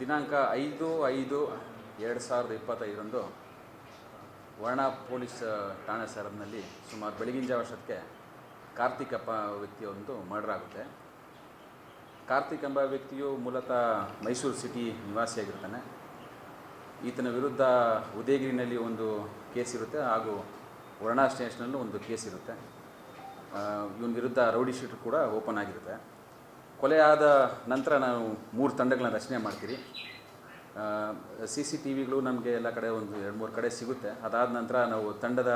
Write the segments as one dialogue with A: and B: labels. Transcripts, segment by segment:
A: ದಿನಾಂಕ ಐದು ಐದು ಎರಡು ಸಾವಿರದ ಇಪ್ಪತ್ತೈದರಂದು ವರ್ಣ ಪೊಲೀಸ್ ಠಾಣೆ ಸರ್ನಲ್ಲಿ ಸುಮಾರು ಬೆಳಗಿನ ಜಾವ ಅಷ್ಟೊತ್ತಿಗೆ ಕಾರ್ತಿಕ್ ಎಂಬ ವ್ಯಕ್ತಿಯೊಂದು ಮರ್ಡರ್ ಆಗುತ್ತೆ. ಕಾರ್ತಿಕ್ ಎಂಬ ವ್ಯಕ್ತಿಯು ಮೂಲತಃ ಮೈಸೂರು ಸಿಟಿ ನಿವಾಸಿಯಾಗಿರ್ತಾನೆ ಈತನ ವಿರುದ್ಧ ಉದಯಗಿರಿನಲ್ಲಿ ಒಂದು ಕೇಸ್ ಇರುತ್ತೆ ಹಾಗೂ ವರ್ಣ ಸ್ಟೇಷನಲ್ಲೂ ಒಂದು ಕೇಸ್ ಇರುತ್ತೆ. ಇವನ ವಿರುದ್ಧ ರೌಡಿ ಶೀಟ್ ಕೂಡ ಓಪನ್ ಆಗಿರುತ್ತೆ. ಕೊಲೆ ಆದ ನಂತರ ನಾವು ಮೂರು ತಂಡಗಳನ್ನ ರಚನೆ ಮಾಡ್ತೀರಿ. ಸಿ ಸಿ ಟಿ ವಿಗಳು ನಮಗೆ ಎಲ್ಲ ಕಡೆ ಒಂದು ಎರಡು ಮೂರು ಕಡೆ ಸಿಗುತ್ತೆ. ಅದಾದ ನಂತರ ನಾವು ತಂಡದ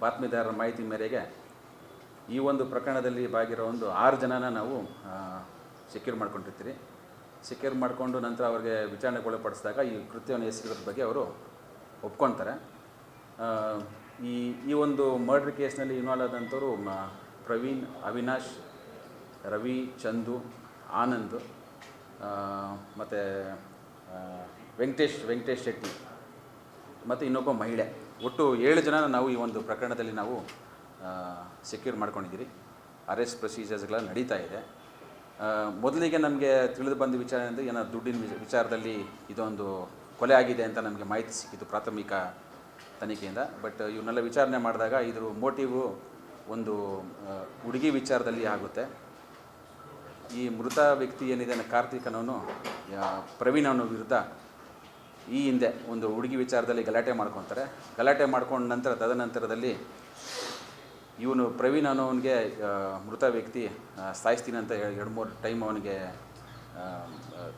A: ಬಾತ್ಮಿದಾರರ ಮಾಹಿತಿ ಮೇರೆಗೆ ಈ ಒಂದು ಪ್ರಕರಣದಲ್ಲಿ ಬಾಗಿರೋ ಒಂದು ಆರು ಜನನ ನಾವು ಸೆಕ್ಯೂರ್ ಮಾಡ್ಕೊಂಡಿರ್ತೀರಿ. ಸೆಕ್ಯೂರ್ ಮಾಡಿಕೊಂಡು ನಂತರ ಅವರಿಗೆ ವಿಚಾರಣೆಗೊಳಪಡಿಸಿದಾಗ ಈ ಕೃತ್ಯವನ್ನು ಎಸಗಿರೋದ್ರ ಬಗ್ಗೆ ಅವರು ಒಪ್ಕೊತಾರೆ. ಈ ಈ ಒಂದು ಮರ್ಡ್ರ್ ಕೇಸ್ನಲ್ಲಿ ಇನ್ವಾಲ್ವ್ ಆದಂಥವರು ಪ್ರವೀಣ್, ಅವಿನಾಶ್ ರವಿ, ಚಂದು, ಆನಂದ್ ಮತ್ತು ವೆಂಕಟೇಶ್ ವೆಂಕಟೇಶ್ ಶೆಟ್ಟಿ ಮತ್ತು ಇನ್ನೊಬ್ಬ ಮಹಿಳೆ. ಒಟ್ಟು ಏಳು ಜನ ನಾವು ಈ ಒಂದು ಪ್ರಕರಣದಲ್ಲಿ ನಾವು ಸೆಕ್ಯೂರ್ ಮಾಡ್ಕೊಂಡಿದ್ದೀರಿ. ಅರೆಸ್ಟ್ ಪ್ರೊಸೀಜರ್ಸ್ಗಳ ನಡೀತಾ ಇದೆ. ಮೊದಲಿಗೆ ನಮಗೆ ತಿಳಿದು ಬಂದ ವಿಚಾರ ಅಂದರೆ ಏನೋ ದುಡ್ಡಿನ ವಿಚಾರದಲ್ಲಿ ಇದೊಂದು ಕೊಲೆ ಆಗಿದೆ ಅಂತ ನಮಗೆ ಮಾಹಿತಿ ಸಿಕ್ಕಿತು ಪ್ರಾಥಮಿಕ ತನಿಖೆಯಿಂದ. ಬಟ್ ಇವನ್ನೆಲ್ಲ ವಿಚಾರಣೆ ಮಾಡಿದಾಗ ಇದ್ರ ಮೋಟಿವು ಒಂದು ಹುಡುಗಿ ವಿಚಾರದಲ್ಲಿ ಆಗುತ್ತೆ. ಈ ಮೃತ ವ್ಯಕ್ತಿ ಏನಿದೆ ಕಾರ್ತಿಕನವನು ಪ್ರವೀಣ್ ಅವನ ವಿರುದ್ಧ ಈ ಹಿಂದೆ ಒಂದು ಹುಡುಗಿ ವಿಚಾರದಲ್ಲಿ ಗಲಾಟೆ ಮಾಡ್ಕೊತಾರೆ. ಗಲಾಟೆ ಮಾಡ್ಕೊಂಡ ನಂತರ, ತದನಂತರದಲ್ಲಿ ಇವನು ಪ್ರವೀಣ್ ಅನ್ನೋವನಿಗೆ ಮೃತ ವ್ಯಕ್ತಿ ಸಾಯಿಸ್ತೀನಿ ಅಂತ ಹೇಳಿ ಎರಡು ಮೂರು ಟೈಮ್ ಅವನಿಗೆ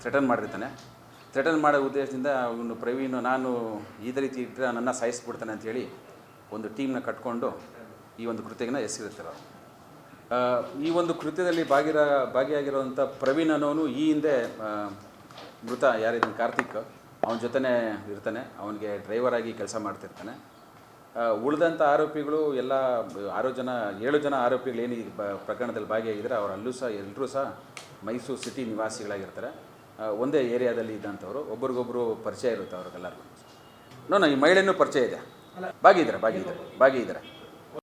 A: ಥ್ರೆಟನ್ ಮಾಡಿರ್ತಾನೆ. ಥ್ರೆಟನ್ ಮಾಡೋ ಉದ್ದೇಶದಿಂದ ಇವನು ಪ್ರವೀಣ್, ನಾನು ಇದೇ ರೀತಿ ಇಟ್ಟರೆ ನನ್ನ ಸಾಯಿಸ್ಬಿಡ್ತಾನೆ ಅಂತೇಳಿ ಒಂದು ಟೀಮ್ನ ಕಟ್ಕೊಂಡು ಈ ಒಂದು ಕೃತ್ಯನ ಎಸಗಿರ್ತಾರೆ ಈ ಒಂದು ಕೃತ್ಯದಲ್ಲಿ ಭಾಗಿರ ಭಾಗಿಯಾಗಿರುವಂಥ ಪ್ರವೀಣ್ ಅನ್ನೋನು ಈ ಹಿಂದೆ ಮೃತ ಯಾರಿದ್ದಾನೆ ಕಾರ್ತಿಕ್. ಅವನ ಜೊತೆನೇ ಇರ್ತಾನೆ. ಅವನಿಗೆ ಡ್ರೈವರ್ ಆಗಿ ಕೆಲಸ ಮಾಡ್ತಿರ್ತಾನೆ. ಉಳಿದಂಥ ಆರೋಪಿಗಳು ಎಲ್ಲ, ಆರು ಜನ, ಏಳು ಜನ ಆರೋಪಿಗಳು ಏನು ಈ ಪ್ರಕರಣದಲ್ಲಿ ಭಾಗಿಯಾಗಿದ್ದಾರೆ ಅವ್ರು ಅಲ್ಲೂ ಸಹ ಎಲ್ಲರೂ ಸಹ ಮೈಸೂರು ಸಿಟಿ ನಿವಾಸಿಗಳಾಗಿರ್ತಾರೆ. ಒಂದೇ ಏರಿಯಾದಲ್ಲಿ ಇದ್ದಂಥವ್ರು. ಒಬ್ರಿಗೊಬ್ಬರು ಪರಿಚಯ ಇರುತ್ತೆ ಅವ್ರಿಗೆಲ್ಲರಿಗೂ. ನೋ ನೋ ಈ ಮಹಿಳೆಯೂ ಪರಿಚಯ ಇದೆ. ಭಾಗಿದ್ದಾರೆ ಭಾಗಿದ್ದಾರೆ ಭಾಗಿದ್ದಾರೆ